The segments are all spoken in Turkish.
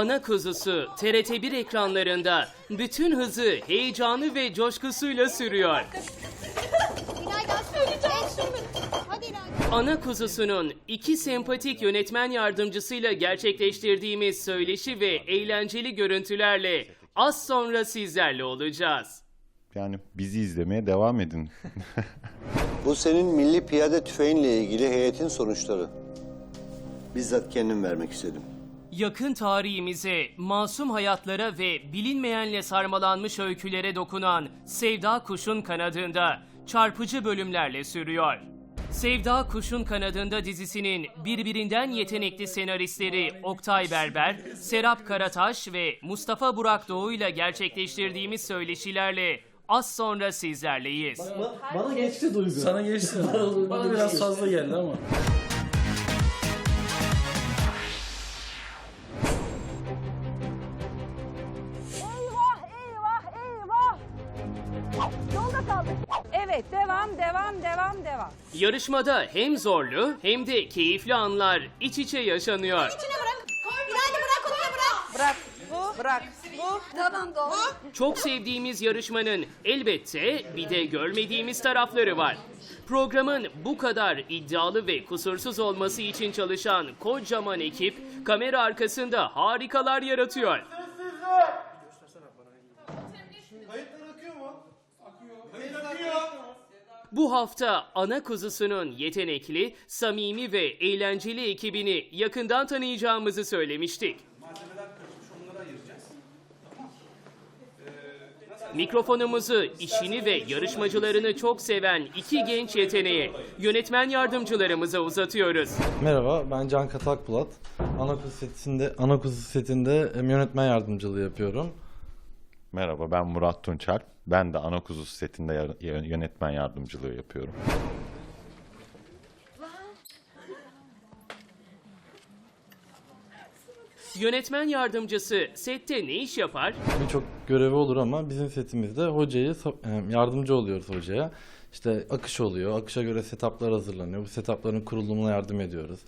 Ana kuzusu TRT1 ekranlarında bütün hızı, heyecanı ve coşkusuyla sürüyor. Ana kuzusunun iki sempatik yönetmen yardımcısıyla gerçekleştirdiğimiz söyleşi ve eğlenceli görüntülerle az sonra sizlerle olacağız. Yani bizi izlemeye devam edin. Bu senin milli piyade tüfeğinle ilgili heyetin sonuçları. Bizzat kendim vermek istedim. Yakın tarihimize, masum hayatlara ve bilinmeyenle sarmalanmış öykülere dokunan Sevda Kuş'un Kanadında çarpıcı bölümlerle sürüyor. Sevda Kuş'un Kanadında dizisinin birbirinden yetenekli senaristleri Oktay Berber, Serap Karataş ve Mustafa Burak Doğu ile gerçekleştirdiğimiz söyleşilerle az sonra sizlerleyiz. Bana geçti duygu. Sana geçti. Bana biraz fazla geldi ama. Yarışmada hem zorlu hem de keyifli anlar iç içe yaşanıyor. İçine bırak. İlayda bırak onu bırak. Bırak bu bırak bu. Tamam doğru. Çok sevdiğimiz yarışmanın elbette bir de görmediğimiz tarafları var. Programın bu kadar iddialı ve kusursuz olması için çalışan kocaman ekip kamera arkasında harikalar yaratıyor. Bu hafta ana kuzusunun yetenekli, samimi ve eğlenceli ekibini yakından tanıyacağımızı söylemiştik. Mikrofonumuzu, işini ve yarışmacılarını çok seven iki genç yeteneğe, yönetmen yardımcılarımıza uzatıyoruz. Merhaba, ben Can Katak Bulat. Ana kuzu setinde, ana kuzu setinde yönetmen yardımcılığı yapıyorum. Merhaba ben Murat Tunçalp. Ben de Ana Kuzusu setinde yar- yönetmen yardımcılığı yapıyorum. Yönetmen yardımcısı sette ne iş yapar? Birçok görevi olur ama bizim setimizde hocayı so- em, yardımcı oluyoruz hocaya. İşte akış oluyor, akışa göre setuplar hazırlanıyor. Bu setupların kurulumuna yardım ediyoruz.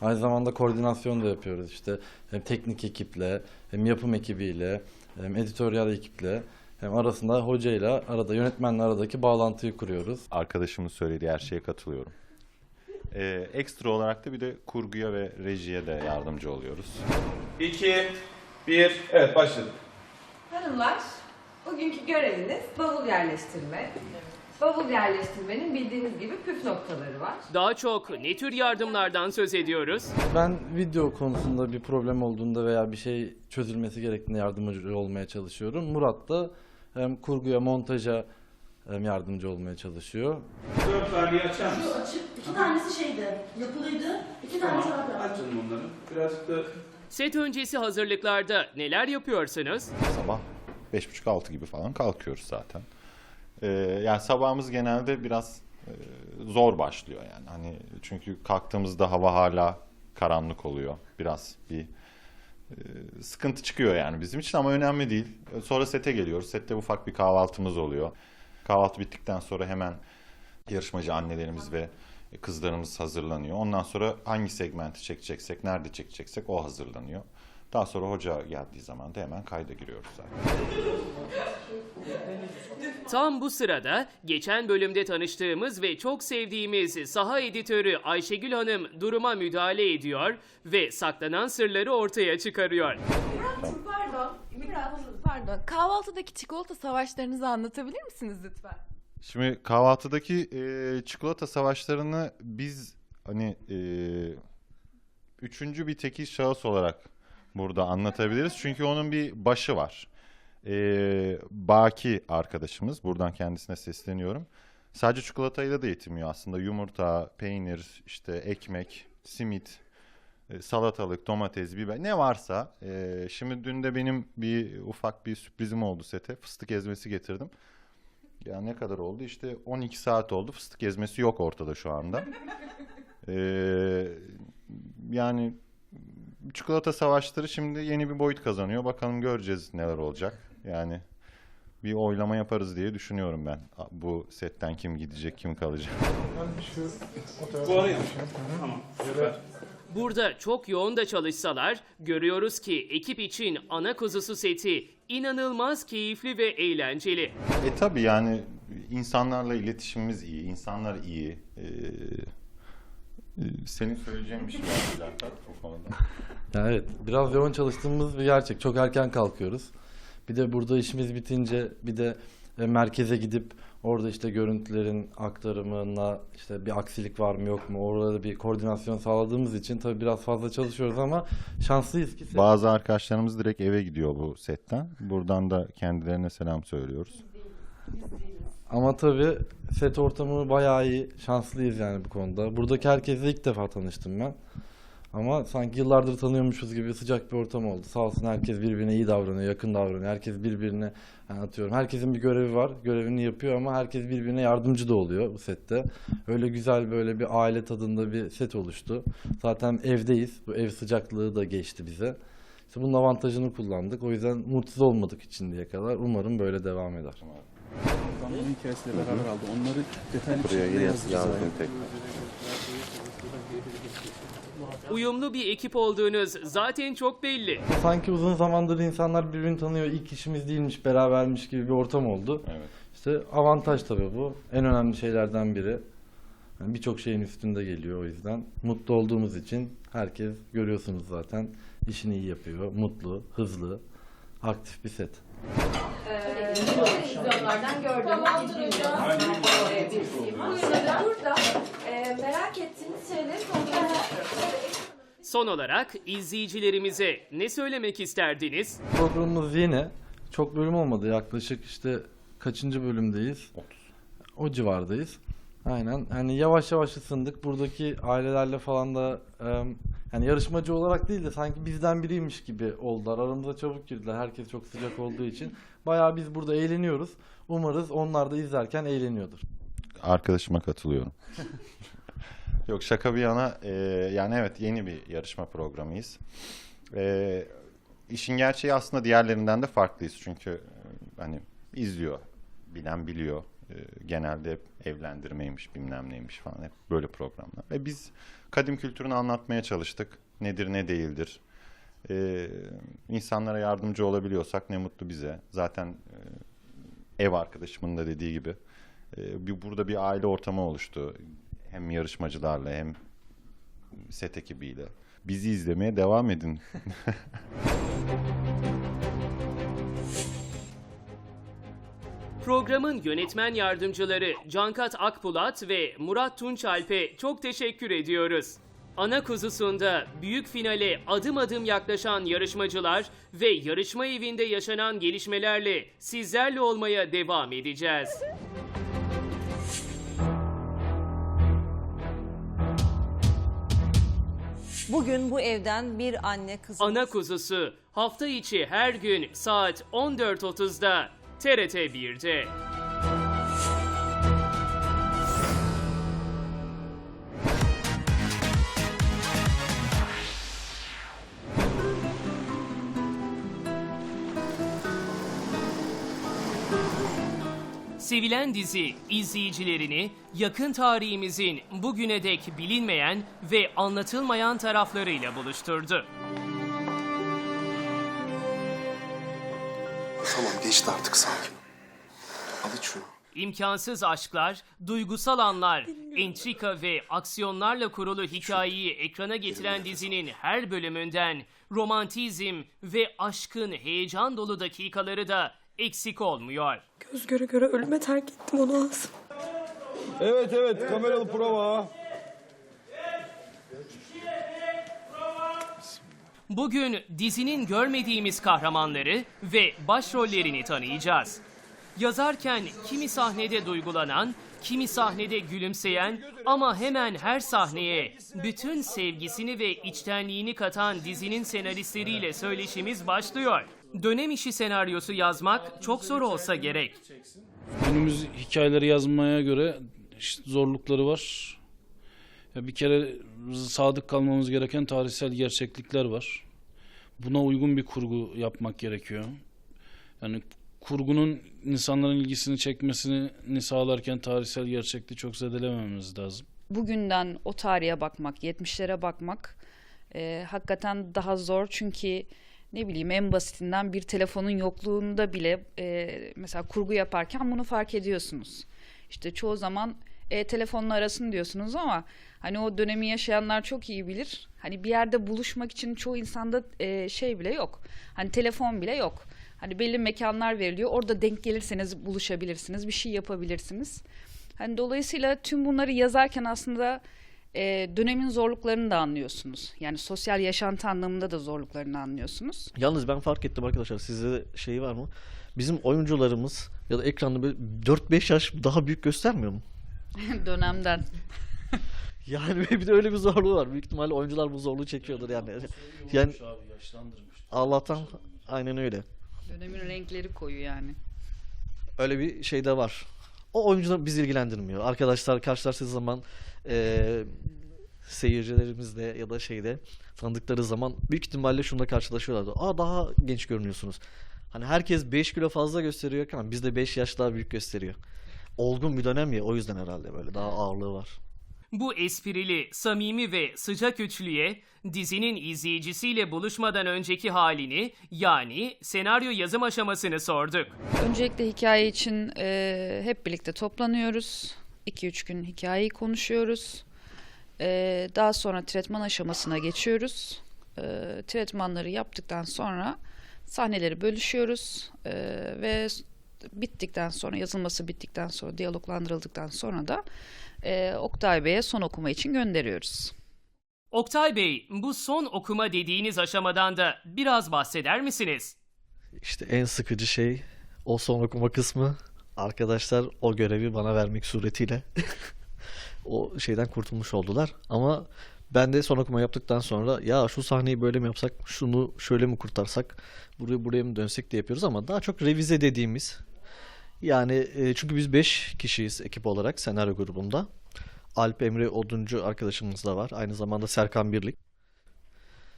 Aynı zamanda koordinasyon da yapıyoruz. İşte hem teknik ekiple, hem yapım ekibiyle, hem editoryal ekiple, hem arasında hocayla arada yönetmenle aradaki bağlantıyı kuruyoruz. Arkadaşımın söylediği her şeye katılıyorum. Ee, ekstra olarak da bir de kurguya ve rejiye de yardımcı oluyoruz. 2, 1, evet başladık. Hanımlar, bugünkü göreviniz bavul yerleştirme. Bavul yerleştirmenin bildiğiniz gibi püf noktaları var. Daha çok ne tür yardımlardan söz ediyoruz? Ben video konusunda bir problem olduğunda veya bir şey çözülmesi gerektiğinde yardımcı olmaya çalışıyorum. Murat da hem kurguya, montaja hem yardımcı olmaya çalışıyor. 4 saniye açar mısın? Açık. İki tanesi şeydi, yapılıydı. İki tane çorap yaptım. Aç canım onları. Birazcık da Set öncesi hazırlıklarda neler yapıyorsunuz? Sabah 5.30-6 gibi falan kalkıyoruz zaten. Ee, yani sabahımız genelde biraz e, zor başlıyor yani. Hani çünkü kalktığımızda hava hala karanlık oluyor. Biraz bir sıkıntı çıkıyor yani bizim için ama önemli değil. Sonra sete geliyoruz. Sette ufak bir kahvaltımız oluyor. Kahvaltı bittikten sonra hemen yarışmacı annelerimiz ve kızlarımız hazırlanıyor. Ondan sonra hangi segmenti çekeceksek, nerede çekeceksek o hazırlanıyor. Daha sonra hoca geldiği zaman da hemen kayda giriyoruz zaten. Tam bu sırada geçen bölümde tanıştığımız ve çok sevdiğimiz saha editörü Ayşegül Hanım duruma müdahale ediyor ve saklanan sırları ortaya çıkarıyor. Pardon. Biraz pardon. Kahvaltıdaki çikolata savaşlarınızı anlatabilir misiniz lütfen? Şimdi kahvaltıdaki e, çikolata savaşlarını biz hani e, üçüncü bir tekil şahıs olarak burada anlatabiliriz. Çünkü onun bir başı var. E, Baki arkadaşımız, buradan kendisine sesleniyorum. Sadece çikolatayla da yetinmiyor aslında. Yumurta, peynir, işte ekmek, simit, e, salatalık, domates, biber ne varsa. e, şimdi dün de benim bir ufak bir sürprizim oldu sete. Fıstık ezmesi getirdim. Ya ne kadar oldu? İşte 12 saat oldu. Fıstık ezmesi yok ortada şu anda. Ee, yani çikolata savaşları şimdi yeni bir boyut kazanıyor. Bakalım göreceğiz neler olacak. Yani bir oylama yaparız diye düşünüyorum ben. Bu setten kim gidecek, kim kalacak. bu araya. Tamam süper. Burada çok yoğun da çalışsalar görüyoruz ki ekip için ana kuzusu seti inanılmaz keyifli ve eğlenceli. E tabii yani insanlarla iletişimimiz iyi, insanlar iyi. Ee, senin söyleyeceğin bir şey var mı Lakat bu konuda? Ya evet, biraz yoğun çalıştığımız bir gerçek. Çok erken kalkıyoruz. Bir de burada işimiz bitince bir de e, merkeze gidip orada işte görüntülerin aktarımına işte bir aksilik var mı yok mu orada da bir koordinasyon sağladığımız için tabii biraz fazla çalışıyoruz ama şanslıyız ki Bazı arkadaşlarımız direkt eve gidiyor bu setten. Buradan da kendilerine selam söylüyoruz. Ama tabii set ortamı bayağı iyi. Şanslıyız yani bu konuda. Buradaki herkesle ilk defa tanıştım ben. Ama sanki yıllardır tanıyormuşuz gibi sıcak bir ortam oldu. Sağ olsun herkes birbirine iyi davranıyor, yakın davranıyor. Herkes birbirine yani atıyorum. Herkesin bir görevi var. Görevini yapıyor ama herkes birbirine yardımcı da oluyor bu sette. Öyle güzel böyle bir aile tadında bir set oluştu. Zaten evdeyiz. Bu ev sıcaklığı da geçti bize. İşte bunun avantajını kullandık. O yüzden mutsuz olmadık içindiye kadar. Umarım böyle devam eder. Zamanın hikayesiyle beraber aldı. Onları detaylı bir şekilde tekrar. Uyumlu bir ekip olduğunuz zaten çok belli. Sanki uzun zamandır insanlar birbirini tanıyor, ilk işimiz değilmiş, berabermiş gibi bir ortam oldu. Evet. İşte avantaj tabii bu. En önemli şeylerden biri. Yani Birçok şeyin üstünde geliyor o yüzden. Mutlu olduğumuz için herkes görüyorsunuz zaten işini iyi yapıyor. Mutlu, hızlı, aktif bir set. Televizyonlardan gördüğüm bir sima. Burada e, merak ettiğiniz şeyleri kontrol Son olarak izleyicilerimize ne söylemek isterdiniz? Programımız yeni. Çok bölüm olmadı. Yaklaşık işte kaçıncı bölümdeyiz? 30. O civardayız. Aynen. Hani yavaş yavaş ısındık. Buradaki ailelerle falan da em, yani yarışmacı olarak değil de sanki bizden biriymiş gibi oldular. Aramıza çabuk girdiler. Herkes çok sıcak olduğu için. Bayağı biz burada eğleniyoruz. Umarız onlar da izlerken eğleniyordur. Arkadaşıma katılıyorum. Yok şaka bir yana e, yani evet yeni bir yarışma programıyız. E, işin gerçeği aslında diğerlerinden de farklıyız çünkü e, hani izliyor, bilen biliyor. E, genelde hep evlendirmeymiş, bilmem neymiş falan hep böyle programlar. Ve biz kadim kültürünü anlatmaya çalıştık. Nedir ne değildir. E, insanlara yardımcı olabiliyorsak ne mutlu bize. Zaten e, ev arkadaşımın da dediği gibi e, bir, burada bir aile ortamı oluştu. Hem yarışmacılarla hem set ekibiyle. Bizi izlemeye devam edin. Programın yönetmen yardımcıları Cankat Akbulat ve Murat Tunçalp'e çok teşekkür ediyoruz. Ana kuzusunda büyük finale adım adım yaklaşan yarışmacılar ve yarışma evinde yaşanan gelişmelerle sizlerle olmaya devam edeceğiz. Bugün bu evden bir anne kızı Ana kuzusu hafta içi her gün saat 14.30'da TRT 1'de. Sevilen dizi izleyicilerini yakın tarihimizin bugüne dek bilinmeyen ve anlatılmayan taraflarıyla buluşturdu. Geçti artık sakin. Al iç şunu. İmkansız aşklar, duygusal anlar, entrika ve aksiyonlarla kurulu hikayeyi ekrana getiren dizinin her bölümünden romantizm ve aşkın heyecan dolu dakikaları da eksik olmuyor. Göz göre göre ölüme terk ettim onu Asım. Evet evet kameralı prova. Bugün dizinin görmediğimiz kahramanları ve başrollerini tanıyacağız. Yazarken kimi sahnede duygulanan, kimi sahnede gülümseyen ama hemen her sahneye bütün sevgisini ve içtenliğini katan dizinin senaristleriyle söyleşimiz başlıyor. Dönem işi senaryosu yazmak çok zor olsa gerek. Günümüz hikayeleri yazmaya göre zorlukları var. Ya bir kere sadık kalmamız gereken tarihsel gerçeklikler var. Buna uygun bir kurgu yapmak gerekiyor. Yani kurgunun insanların ilgisini çekmesini sağlarken tarihsel gerçekliği çok zedelemememiz lazım. Bugünden o tarihe bakmak, 70'lere bakmak Ee, hakikaten daha zor çünkü ne bileyim en basitinden bir telefonun yokluğunda bile e, mesela kurgu yaparken bunu fark ediyorsunuz. İşte çoğu zaman e, telefonla arasın diyorsunuz ama hani o dönemi yaşayanlar çok iyi bilir. Hani bir yerde buluşmak için çoğu insanda e, şey bile yok. Hani telefon bile yok. Hani belli mekanlar veriliyor. Orada denk gelirseniz buluşabilirsiniz, bir şey yapabilirsiniz. Hani dolayısıyla tüm bunları yazarken aslında e, dönemin zorluklarını da anlıyorsunuz. Yani sosyal yaşantı anlamında da zorluklarını anlıyorsunuz. Yalnız ben fark ettim arkadaşlar sizde de şey var mı? Bizim oyuncularımız ya da ekranda böyle 4-5 yaş daha büyük göstermiyor mu? Dönemden. Yani bir de öyle bir zorluğu var. Büyük ihtimalle oyuncular bu zorluğu çekiyordur yani. Yani abi yaşlandırmış. Allah'tan aynen öyle. Dönemin renkleri koyu yani. Öyle bir şey de var. O oyuncular bizi ilgilendirmiyor. Arkadaşlar karşılaştığı zaman eee seyircilerimizle ya da şeyde tanıdıkları zaman büyük ihtimalle şununla karşılaşıyorlardı. Aa daha genç görünüyorsunuz. Hani herkes 5 kilo fazla gösteriyor ama bizde 5 yaş daha büyük gösteriyor. Olgun bir dönem ya o yüzden herhalde böyle daha ağırlığı var. Bu esprili, samimi ve sıcak üçlüye dizinin izleyicisiyle buluşmadan önceki halini yani senaryo yazım aşamasını sorduk. Öncelikle hikaye için e, hep birlikte toplanıyoruz. 2-3 gün hikayeyi konuşuyoruz. E, daha sonra tretman aşamasına geçiyoruz. E, tretmanları yaptıktan sonra sahneleri bölüşüyoruz. E, ve bittikten sonra, yazılması bittikten sonra, diyaloglandırıldıktan sonra da e, Oktay Bey'e son okuma için gönderiyoruz. Oktay Bey, bu son okuma dediğiniz aşamadan da biraz bahseder misiniz? İşte en sıkıcı şey o son okuma kısmı. Arkadaşlar o görevi bana vermek suretiyle o şeyden kurtulmuş oldular. Ama ben de son okuma yaptıktan sonra ya şu sahneyi böyle mi yapsak, şunu şöyle mi kurtarsak, buraya buraya mı dönsek diye yapıyoruz ama daha çok revize dediğimiz yani e, çünkü biz 5 kişiyiz ekip olarak senaryo grubunda. Alp Emre Oduncu arkadaşımız da var. Aynı zamanda Serkan Birlik.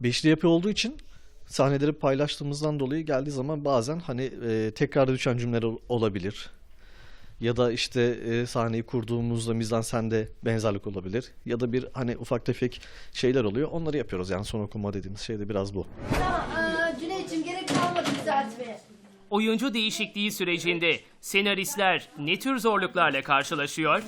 Beşli yapı olduğu için sahneleri paylaştığımızdan dolayı geldiği zaman bazen hani e, tekrar düşen cümleler ol- olabilir. Ya da işte e, sahneyi kurduğumuzda mizansende benzerlik olabilir. Ya da bir hani ufak tefek şeyler oluyor. Onları yapıyoruz yani son okuma dediğimiz şey de biraz bu. Tamam Cüneyt'ciğim gerek kalmadı düzeltmeye. Oyuncu değişikliği sürecinde senaristler ne tür zorluklarla karşılaşıyor?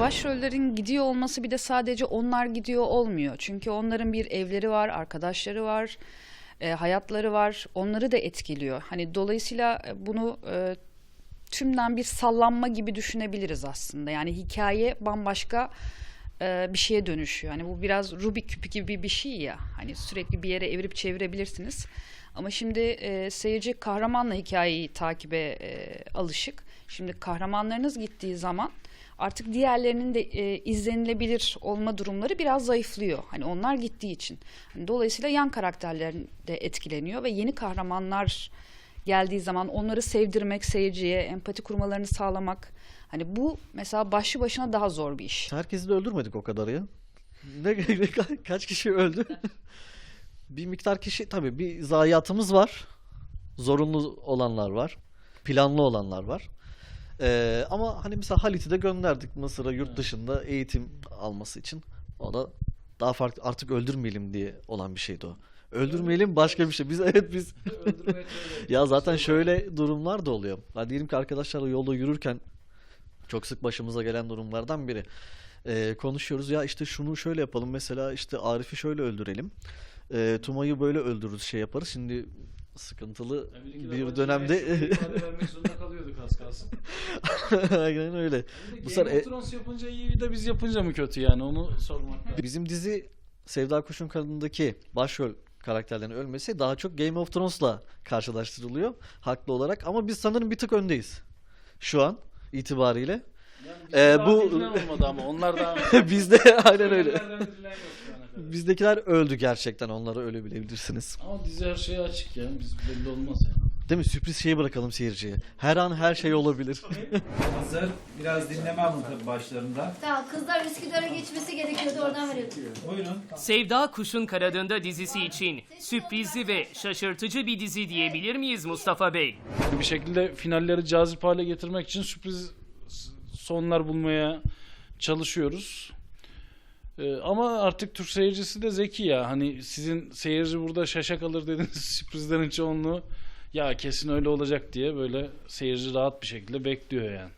Başrollerin gidiyor olması bir de sadece onlar gidiyor olmuyor. Çünkü onların bir evleri var, arkadaşları var, e, hayatları var. Onları da etkiliyor. Hani dolayısıyla e, bunu e, tümden bir sallanma gibi düşünebiliriz aslında. Yani hikaye bambaşka e, bir şeye dönüşüyor. Hani bu biraz Rubik küpü gibi bir şey ya. Hani sürekli bir yere evirip çevirebilirsiniz. Ama şimdi e, seyirci kahramanla hikayeyi takibe e, alışık. Şimdi kahramanlarınız gittiği zaman artık diğerlerinin de e, izlenilebilir olma durumları biraz zayıflıyor. Hani onlar gittiği için. Hani dolayısıyla yan karakterler de etkileniyor ve yeni kahramanlar geldiği zaman onları sevdirmek, seyirciye empati kurmalarını sağlamak. Hani bu mesela başlı başına daha zor bir iş. Herkesi de öldürmedik o kadar ya. Ne, kaç kişi öldü? bir miktar kişi tabii bir zayiatımız var. Zorunlu olanlar var. Planlı olanlar var. Ee, ama hani mesela Halit'i de gönderdik Mısır'a yurt dışında eğitim alması için. O da daha farklı artık öldürmeyelim diye olan bir şeydi o. Öldürmeyelim başka bir şey. Biz evet biz ya zaten şöyle durumlar da oluyor. Ya diyelim ki arkadaşlarla yolda yürürken çok sık başımıza gelen durumlardan biri. Ee, konuşuyoruz ya işte şunu şöyle yapalım mesela işte Arif'i şöyle öldürelim. Ee, Tumay'ı böyle öldürürüz şey yaparız. Şimdi sıkıntılı bir dönemde vermek zorunda kalıyorduk az kalsın. aynen öyle. Bu Game sefer e- of Thrones yapınca iyi de biz yapınca mı kötü yani onu sormak lazım. Bizim dizi Sevda Kuş'un kanındaki başrol karakterlerin ölmesi daha çok Game of Thrones'la karşılaştırılıyor haklı olarak ama biz sanırım bir tık öndeyiz. Şu an itibariyle. Ee, Daha bu olmadı ama onlar da bizde aynen öyle. Bizdekiler öldü gerçekten. Onları öyle bilebilirsiniz. Ama dizi her şeye açık ya. Biz belli olmaz yani. Değil mi? Sürpriz şeyi bırakalım seyirciye. Her an her şey olabilir. Hazır. Biraz dinleme alın tabii başlarında. Tamam kızlar Üsküdar'a geçmesi gerekiyordu oradan verelim. Buyurun. Sevda Kuş'un Kanadında dizisi için sürprizli ve şaşırtıcı bir dizi diyebilir miyiz Mustafa Bey? Bir şekilde finalleri cazip hale getirmek için sürpriz sonlar bulmaya çalışıyoruz. Ee, ama artık Türk seyircisi de zeki ya. Hani sizin seyirci burada şaşa kalır dediğiniz sürprizlerin çoğunluğu ya kesin öyle olacak diye böyle seyirci rahat bir şekilde bekliyor yani.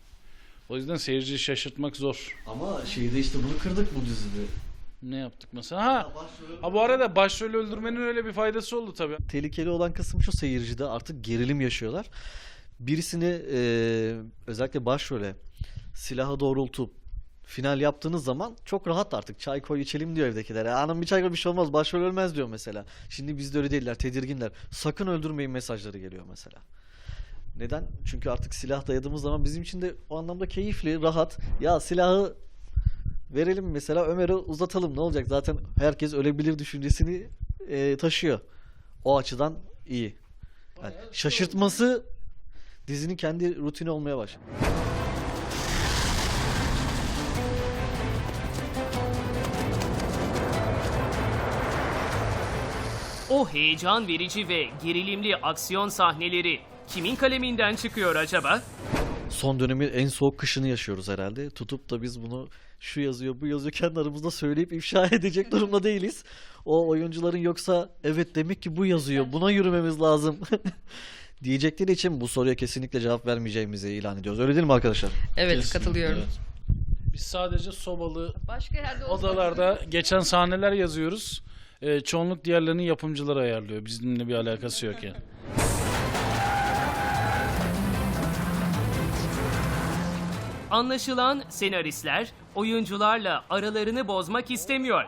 O yüzden seyirciyi şaşırtmak zor. Ama şeyde işte bunu kırdık bu dizide. Ne yaptık mesela? Ha, ha bu arada başrolü öldürmenin öyle bir faydası oldu tabii. Tehlikeli olan kısım şu seyircide artık gerilim yaşıyorlar. Birisini e, özellikle başrole silahı doğrultup final yaptığınız zaman çok rahat artık çay koy içelim diyor evdekiler. "Ya Anam bir çay koy bir şey olmaz başrol ölmez diyor mesela. Şimdi bizde öyle değiller tedirginler. Sakın öldürmeyin mesajları geliyor mesela. Neden? Çünkü artık silah dayadığımız zaman bizim için de o anlamda keyifli, rahat. Ya silahı verelim mesela Ömer'e uzatalım ne olacak? Zaten herkes ölebilir düşüncesini e, taşıyor. O açıdan iyi. Yani şaşırtması dizinin kendi rutini olmaya başladı. O heyecan verici ve gerilimli aksiyon sahneleri kimin kaleminden çıkıyor acaba? Son dönemin en soğuk kışını yaşıyoruz herhalde. Tutup da biz bunu şu yazıyor bu yazıyor kendi aramızda söyleyip ifşa edecek durumda değiliz. O oyuncuların yoksa evet demek ki bu yazıyor buna yürümemiz lazım diyecekleri için bu soruya kesinlikle cevap vermeyeceğimizi ilan ediyoruz. Öyle değil mi arkadaşlar? Evet Kesinlikle, katılıyorum. evet. Biz sadece sobalı Başka yerde olsa- odalarda geçen sahneler yazıyoruz. Ee, çoğunluk diğerlerini yapımcılar ayarlıyor. Bizimle bir alakası yok yani. Anlaşılan senaristler oyuncularla aralarını bozmak istemiyor.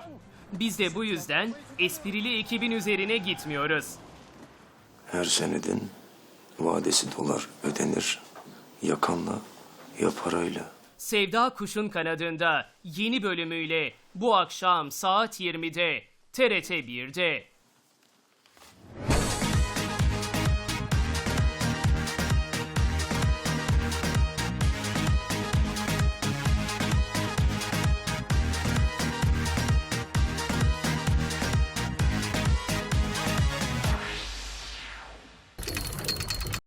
Biz de bu yüzden esprili ekibin üzerine gitmiyoruz. Her senedin vadesi dolar ödenir. Yakanla ya parayla. Sevda Kuş'un kanadında yeni bölümüyle bu akşam saat 20'de TRT 1'de.